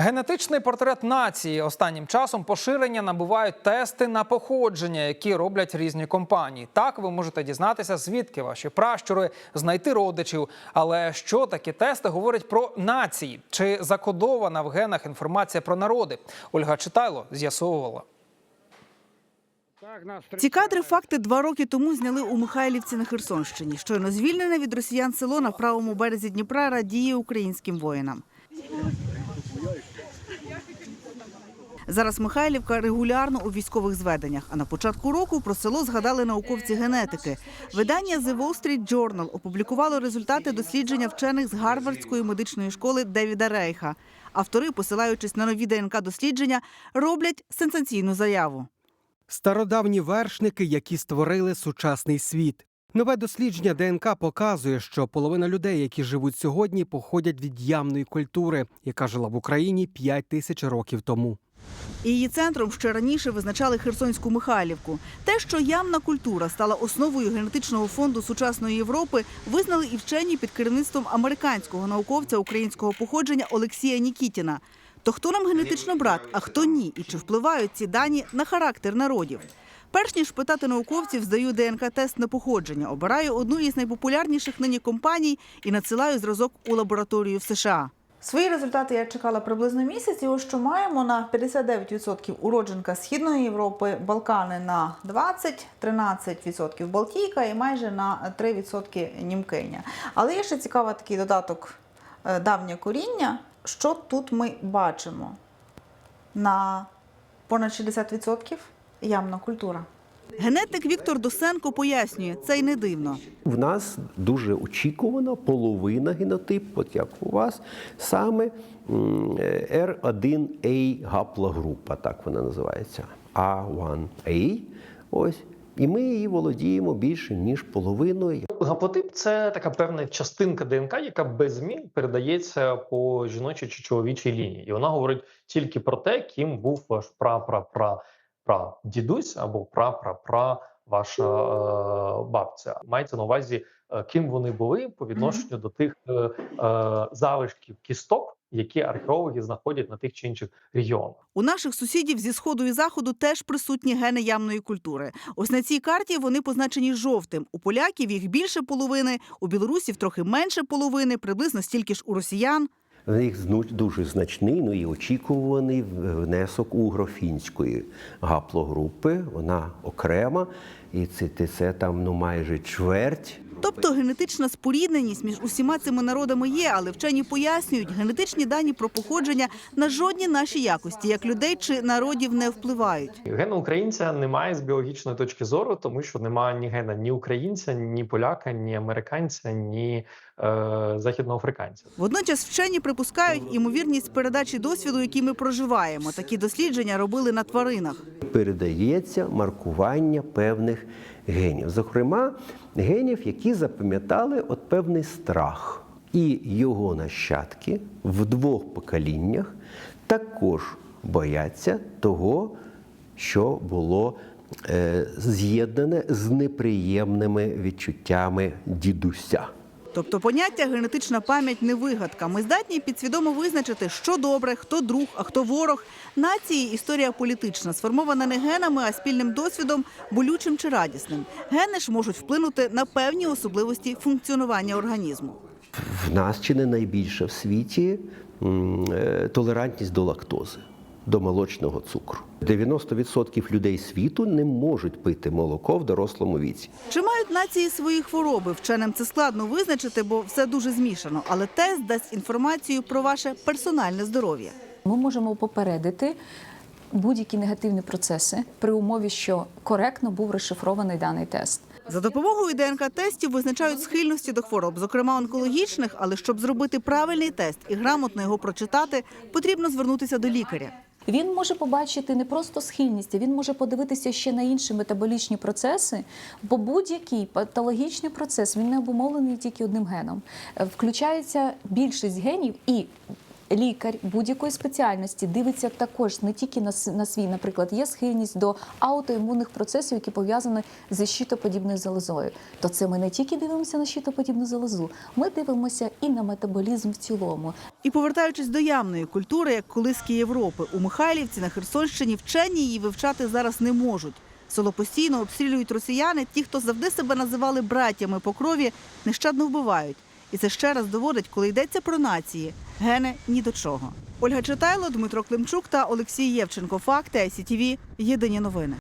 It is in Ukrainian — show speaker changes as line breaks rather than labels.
Генетичний портрет нації останнім часом поширення набувають тести на походження, які роблять різні компанії. Так ви можете дізнатися, звідки ваші пращури, знайти родичів. Але що такі тести говорять про нації? Чи закодована в генах інформація про народи? Ольга Читайло з'ясовувала.
Ці кадри факти два роки тому зняли у Михайлівці на Херсонщині. Щойно звільнене від росіян село на правому березі Дніпра радіє українським воїнам. Зараз Михайлівка регулярно у військових зведеннях. А на початку року про село згадали науковці генетики. Видання The Wall Street Journal опублікувало результати дослідження вчених з Гарвардської медичної школи Девіда Рейха. Автори, посилаючись на нові ДНК дослідження, роблять сенсаційну заяву.
Стародавні вершники, які створили сучасний світ. Нове дослідження ДНК показує, що половина людей, які живуть сьогодні, походять від ямної культури, яка жила в Україні 5 тисяч років тому.
Її центром ще раніше визначали Херсонську Михайлівку. Те, що ямна культура стала основою генетичного фонду сучасної Європи, визнали і вчені під керівництвом американського науковця українського походження Олексія Нікітіна. То хто нам генетично брат, а хто ні? І чи впливають ці дані на характер народів? Перш ніж питати науковців, здаю ДНК-тест на походження, обираю одну із найпопулярніших нині компаній і надсилаю зразок у лабораторію в США.
Свої результати я чекала приблизно місяць. І ось що маємо на 59% уродженка Східної Європи, Балкани на 20, 13% Балтійка і майже на 3% Німкиня. Але є ще цікавий такий додаток е, давнє коріння. Що тут ми бачимо? На понад 60% ямна культура.
Генетик Віктор Досенко пояснює, це й не дивно.
В нас дуже очікувано половина генотип, от як у вас, саме м, е, R1A гаплогрупа, так вона називається. A1A. Ось. І ми її володіємо більше, ніж половиною.
Гаплотип це така певна частинка ДНК, яка без змін передається по жіночій чи чоловічій лінії, і вона говорить тільки про те, ким був ваш пра-пра-пра пра дідусь або пра-пра-пра ваша е, бабця. Мається на увазі, е, ким вони були по відношенню до тих е, е, залишків кісток, які археологи знаходять на тих чи інших регіонах.
У наших сусідів зі сходу і заходу теж присутні гени ямної культури. Ось на цій карті вони позначені жовтим. У поляків їх більше половини, у білорусів трохи менше половини, приблизно стільки ж у росіян.
В них дуже значний, ну і очікуваний внесок угрофінської гаплогрупи. Вона окрема, і це, це там ну майже чверть.
Тобто генетична спорідненість між усіма цими народами є, але вчені пояснюють, генетичні дані про походження на жодні наші якості, як людей чи народів, не впливають.
Гена українця немає з біологічної точки зору, тому що немає ні гена ні українця, ні поляка, ні американця, ні е, західноафриканця.
Водночас вчені припускають імовірність передачі досвіду, який ми проживаємо. Такі дослідження робили на тваринах.
передається маркування певних генів, зокрема генів, які запам'ятали от певний страх. І його нащадки в двох поколіннях також бояться того, що було е, з'єднане з неприємними відчуттями дідуся.
Тобто поняття генетична пам'ять не вигадка. Ми здатні підсвідомо визначити, що добре, хто друг, а хто ворог. Нації історія політична, сформована не генами, а спільним досвідом, болючим чи радісним. Гени ж можуть вплинути на певні особливості функціонування організму.
В нас чи не найбільша в світі е, толерантність до лактози, до молочного цукру. 90% людей світу не можуть пити молоко в дорослому віці.
Чи мають нації свої хвороби? Вченим це складно визначити, бо все дуже змішано. Але тест дасть інформацію про ваше персональне здоров'я.
Ми можемо попередити будь-які негативні процеси при умові, що коректно був розшифрований даний тест.
За допомогою ДНК-тестів визначають схильності до хвороб, зокрема онкологічних. Але щоб зробити правильний тест і грамотно його прочитати, потрібно звернутися до лікаря.
Він може побачити не просто схильність, він може подивитися ще на інші метаболічні процеси, бо будь-який патологічний процес він не обумовлений тільки одним геном. Е, Включається більшість генів і лікар будь-якої спеціальності дивиться також не тільки на, на свій, наприклад, є схильність до аутоімунних процесів, які пов'язані зі щитоподібною залозою. То це ми не тільки дивимося на щитоподібну залозу, ми дивимося і на метаболізм в цілому.
І повертаючись до ямної культури, як колиски Європи, у Михайлівці на Херсонщині вчені її вивчати зараз не можуть. Село постійно обстрілюють росіяни. Ті, хто завжди себе називали братями по крові, нещадно вбивають. І це ще раз доводить, коли йдеться про нації, гени ні до чого. Ольга Читайло, Дмитро Климчук та Олексій Євченко. Факти ICTV. Єдині новини.